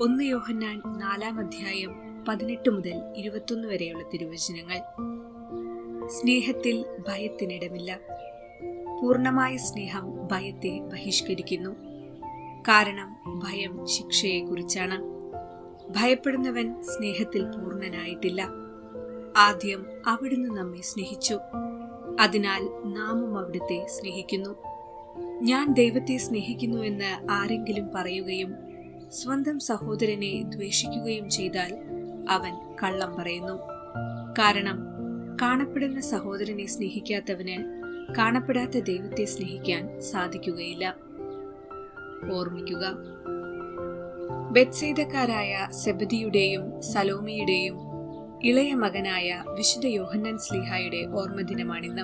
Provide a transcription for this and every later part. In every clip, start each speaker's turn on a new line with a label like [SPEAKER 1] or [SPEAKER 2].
[SPEAKER 1] ഒന്ന് യോഹന്നാൻ നാലാം അധ്യായം പതിനെട്ട് മുതൽ ഇരുപത്തൊന്ന് വരെയുള്ള തിരുവചനങ്ങൾ. സ്നേഹത്തിൽ ഭയത്തിനിടമില്ല. പൂർണമായ സ്നേഹം ഭയത്തെ ബഹിഷ്കരിക്കുന്നു. കാരണം ഭയം ശിക്ഷയെക്കുറിച്ചാണ്. ഭയപ്പെടുന്നവൻ സ്നേഹത്തിൽ പൂർണനായിട്ടില്ല. ആദ്യം അവിടുന്ന് നമ്മെ സ്നേഹിച്ചു. അതിനാൽ നാമും അവിടുത്തെ സ്നേഹിക്കുന്നു. ഞാൻ ദൈവത്തെ സ്നേഹിക്കുന്നു എന്ന് ആരെങ്കിലും പറയുകയും സ്വന്തം സഹോദരനെ ദ്വേഷിക്കുകയും ചെയ്താൽ അവൻ കള്ളം പറയുന്നു. കാരണം കാണപ്പെടുന്ന സഹോദരനെ സ്നേഹിക്കാത്തവന് കാണപ്പെടാത്ത ദൈവത്തെ സ്നേഹിക്കാൻ സാധിക്കുകയില്ല. ഓർമ്മിക്കുക. ബെത്സേതക്കാരായ സെബദിയുടെയും സലോമിയുടെയും ഇളയ മകനായ വിശുദ്ധ യോഹന്നൻ സ്ലിഹായുടെ ഓർമ്മദിനമാണിന്ന്.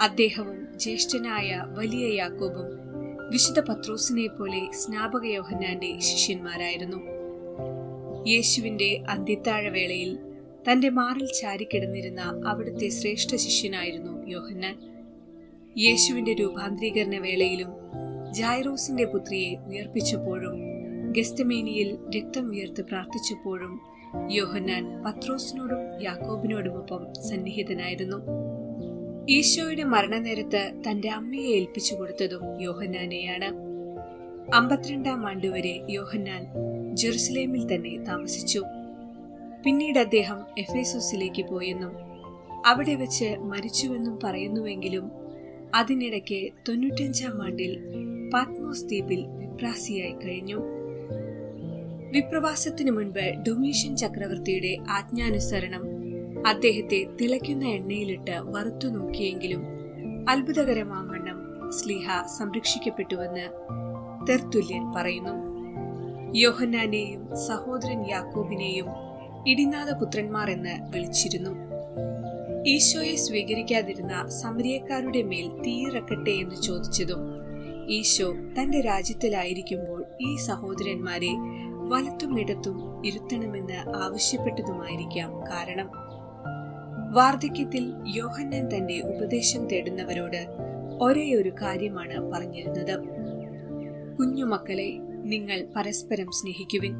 [SPEAKER 1] അദ്ദേഹവും ജ്യേഷ്ഠനായ വലിയ യാക്കോബും വിശുദ്ധ പത്രോസിനെ പോലെ സ്നാപക യോഹന്നാന്റെ ശിഷ്യന്മാരായിരുന്നു. യേശുവിന്റെ അന്ത്യത്താഴവേളയിൽ തന്റെ മാറിൽ ചാരിക്കിടന്നിരുന്ന അവിടുത്തെ ശ്രേഷ്ഠ ശിഷ്യനായിരുന്നു യോഹന്നാൻ. യേശുവിന്റെ രൂപാന്തരീകരണ വേളയിലും ജായറോസിന്റെ പുത്രിയെ ഉയർപ്പിച്ചപ്പോഴും ഗസ്തമേനിയിൽ രക്തം ഉയർത്ത് പ്രാർത്ഥിച്ചപ്പോഴും യോഹന്നാൻ പത്രോസിനോടും യാക്കോബിനോടുമൊപ്പം സന്നിഹിതനായിരുന്നു. ഈശോയുടെ മരണനേരത്ത് തന്റെ അമ്മയെ ഏൽപ്പിച്ചു കൊടുത്തതും യോഹന്നാനെയാണ്. അമ്പത്തിരണ്ടാം ആണ്ടുവരെ യോഹന്നാൻ ജെറുസലേമിൽ തന്നെ താമസിച്ചു. പിന്നീട് അദ്ദേഹം എഫേസോസിലേക്ക് പോയെന്നും അവിടെ വെച്ച് മരിച്ചുവെന്നും പറയുന്നുവെങ്കിലും അതിനിടയ്ക്ക് തൊണ്ണൂറ്റഞ്ചാം ആണ്ടിൽ പാത്മോസ് ദ്വീപിൽ വിപ്രാസിയായി കഴിഞ്ഞു. വിപ്രവാസത്തിനു മുൻപ് ഡൊമീഷ്യൻ ചക്രവർത്തിയുടെ ആജ്ഞാനുസരണം അദ്ദേഹത്തെ തിളയ്ക്കുന്ന എണ്ണയിലിട്ട് വറുത്തു നോക്കിയെങ്കിലും അത്ഭുതകരമാവണ്ണം സ്ലിഹ സംരക്ഷിക്കപ്പെട്ടുവെന്ന് തെർത്തുല്യൻ പറയുന്നു. യോഹന്നാനെയും സഹോദരൻ യാക്കോബിനെയും ഇടിനാഥ പുത്രന്മാർ എന്ന് വിളിച്ചിരുന്നു. ഈശോയെ സ്വീകരിക്കാതിരുന്ന സമരിയക്കാരുടെ മേൽ തീയിറക്കട്ടെ എന്ന് ചോദിച്ചതും ഈശോ തന്റെ രാജ്യത്തിലായിരിക്കുമ്പോൾ ഈ സഹോദരന്മാരെ വലത്തും ഇടത്തും ഇരുത്തണമെന്ന് ആവശ്യപ്പെട്ടതുമായിരിക്കാം കാരണം. വാർദ്ധക്യത്തിൽ യോഹന്നാൻ തന്റെ ഉപദേശം തേടുന്നവരോട് ഒരേ ഒരു കാര്യമാണ് പറഞ്ഞിരുന്നത്. കുഞ്ഞുമക്കളെ നിങ്ങൾ പരസ്പരം സ്നേഹിക്കുവിൻ.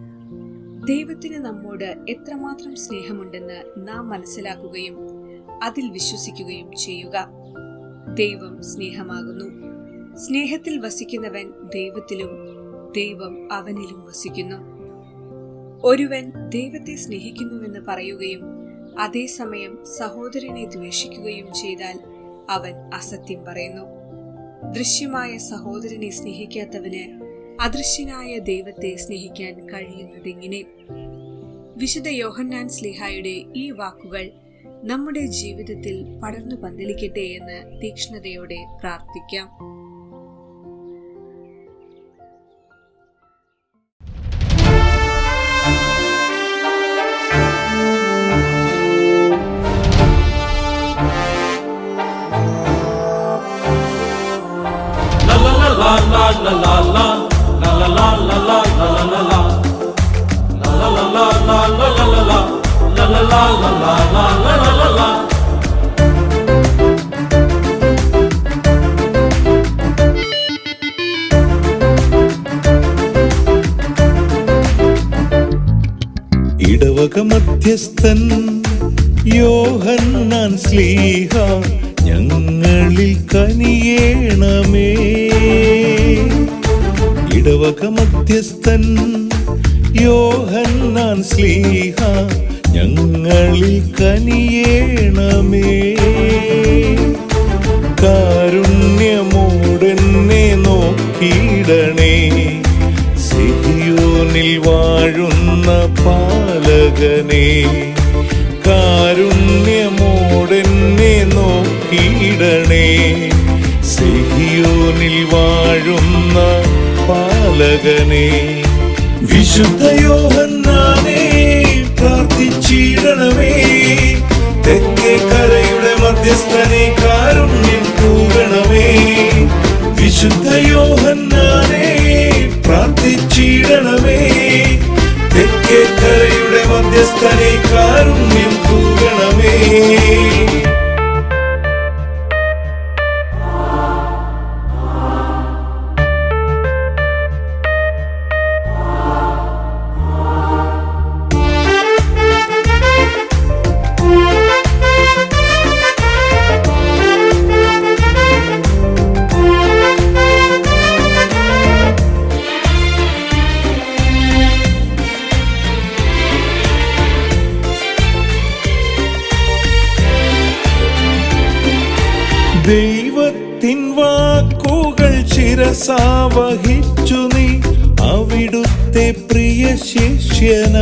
[SPEAKER 1] ദൈവത്തിന് നമ്മോട് എത്രമാത്രം സ്നേഹമുണ്ടെന്ന് നാം മനസ്സിലാക്കുകയും അതിൽ വിശ്വസിക്കുകയും ചെയ്യുക. ദൈവം സ്നേഹമാകുന്നു. സ്നേഹത്തിൽ വസിക്കുന്നവൻ ദൈവത്തിലും ദൈവം അവനിലും വസിക്കുന്നു. ഒരുവൻ ദൈവത്തെ സ്നേഹിക്കുന്നുവെന്ന് പറയുകയും അതേസമയം സഹോദരനെ ദ്വേഷിക്കുകയും ചെയ്താൽ അവൻ അസത്യം പറയുന്നു. ദൃശ്യമായ സഹോദരനെ സ്നേഹിക്കാത്തവന് അദൃശ്യനായ ദൈവത്തെ സ്നേഹിക്കാൻ കഴിയുന്നതെങ്ങനെ? വിശുദ്ധ യോഹന്നാൻ സ്ലിഹായുടെ ഈ വാക്കുകൾ നമ്മുടെ ജീവിതത്തിൽ പടർന്നു പന്തലിക്കട്ടെ എന്ന് തീക്ഷ്ണതയോടെ പ്രാർത്ഥിക്കാം.
[SPEAKER 2] ഇടവക മധ്യസ്ഥൻ യോഹന്നാൻ സ്ലീഹ ഞങ്ങളിൽ കനിയേണമേ. ഇടവക മധ്യസ്ഥൻ യോഹന്നാൻ സ്ലീഹ ഞങ്ങളിൽ കനിയേണമേ. കാരുണ്യമൂടെന്നെ നോക്കിയിടണേ സിഹിയോനിൽ വാഴുന്ന പാലകനെ കാരുണ്യമോടെന്നെ നോക്കിയിടണേ. സെഹിയോനിൽ വാഴുന്ന പാലകനെ വിശുദ്ധ യോഹന്നാനെ പ്രാർത്ഥിച്ചിടണമേ. തെക്കേ കരയുടെ മധ്യസ്ഥനെ കാരുണ്യം ദൈവത്തിൻ വാക്കുകൾ ശിരസാവഹിച്ചു നീ അവിടുത്തെ പ്രിയ ശിഷ്യന.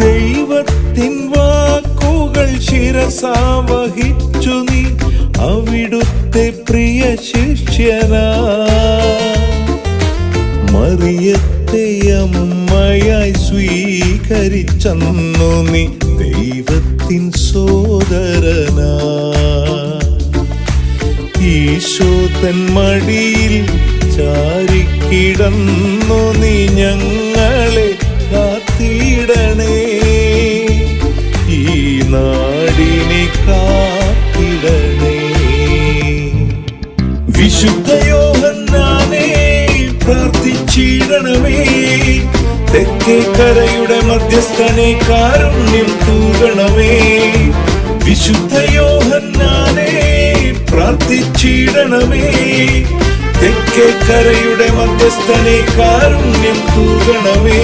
[SPEAKER 2] ദൈവത്തിൻ വാക്കുകൾ ശിരസാവഹിച്ചു നീ അവിടുത്തെ പ്രിയ ശിഷ്യന. മറിയത്തെ അമ്മയായി സ്വീകരിച്ചന്നു നീ ദൈവത്തിൻ സോദരന. ഈശോ തൻ മടിയിൽ ചാരിക്കിടന്നു നീ ഞങ്ങളെ കാത്തിടണേ. ഈ നാടിനെ കാത്തിടണേ. വിശുദ്ധയോഹന്നാനേ പ്രാർത്ഥിച്ചിടണമേ. കരയുടെ മധ്യസ്ഥനെ കാരുണ്യം തൂകണമേ. വിശുദ്ധയോഹന്നാനേ പ്രാർത്ഥിച്ചിടണമേ. തെക്കേ കരയുടെ മധ്യസ്ഥനെ കാരുണ്യം തൂകണമേ.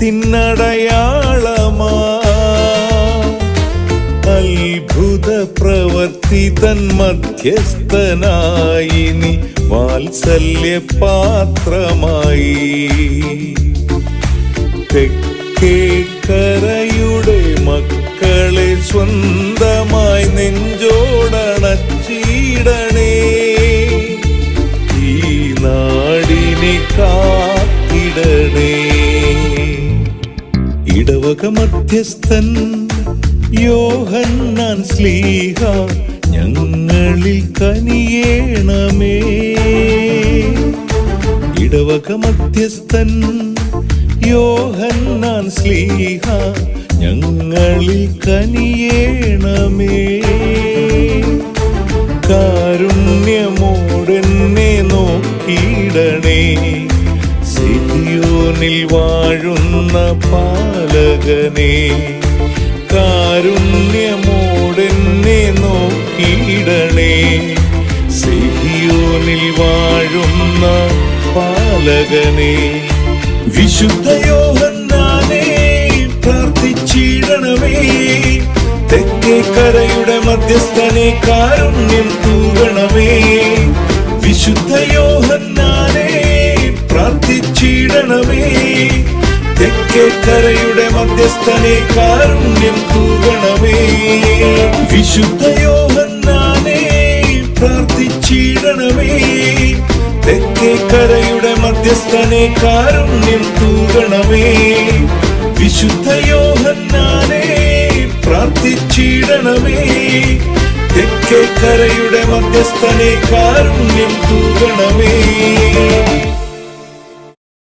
[SPEAKER 2] സ്നേഹത്തിനടയാളമാ അത്ഭുത പ്രവർത്തിതൻ മധ്യസ്ഥനായി നീ വാത്സല്യ പാത്രമായി തെക്കേ കരയുടെ മക്കളെ സ്വന്തമായി നെഞ്ചോടണച്ചിടണേ ഇടവക മധ്യസ്ഥൻ യോഹന്നാൻ സ്ലീഹ ഞങ്ങളിൽ കനിയേണമേ. ഇടവക മധ്യസ്ഥൻ യോഹന്നാൻ സ്ലീഹ ഞങ്ങളിൽ കനിയേണമേ. കാരുണ്യമോടെന്നെ നോക്കിയിടണേ. സിഹിയോനിൽ വാഴുന്ന പാലകനെ കാരുണ്യമോടെന്നെ നോക്കിയിടണേ. സെഹിയോനിൽ വാഴുന്ന പാലകനെ വിശുദ്ധയോഹന്നാനേ പ്രാർത്ഥിച്ചിടണമേ. തെക്കേ കരയുടെ മധ്യസ്ഥനെ കാരുണ്യം തൂകണമേ. കരയുടെ മധ്യസ്ഥനെ കാരുണ്യം തൂകണമേ വിശുദ്ധയോഹന്നാനേ പ്രാർത്ഥിച്ചിടണമേ. തെക്കേ കരയുടെ മധ്യസ്ഥനെ കാരുണ്യം തൂകണമേ വിശുദ്ധയോഹന്നാനേ പ്രാർത്ഥിച്ചിടണമേ. തെക്കേ കരയുടെ മധ്യസ്ഥനെ കാരുണ്യം തൂകണമേ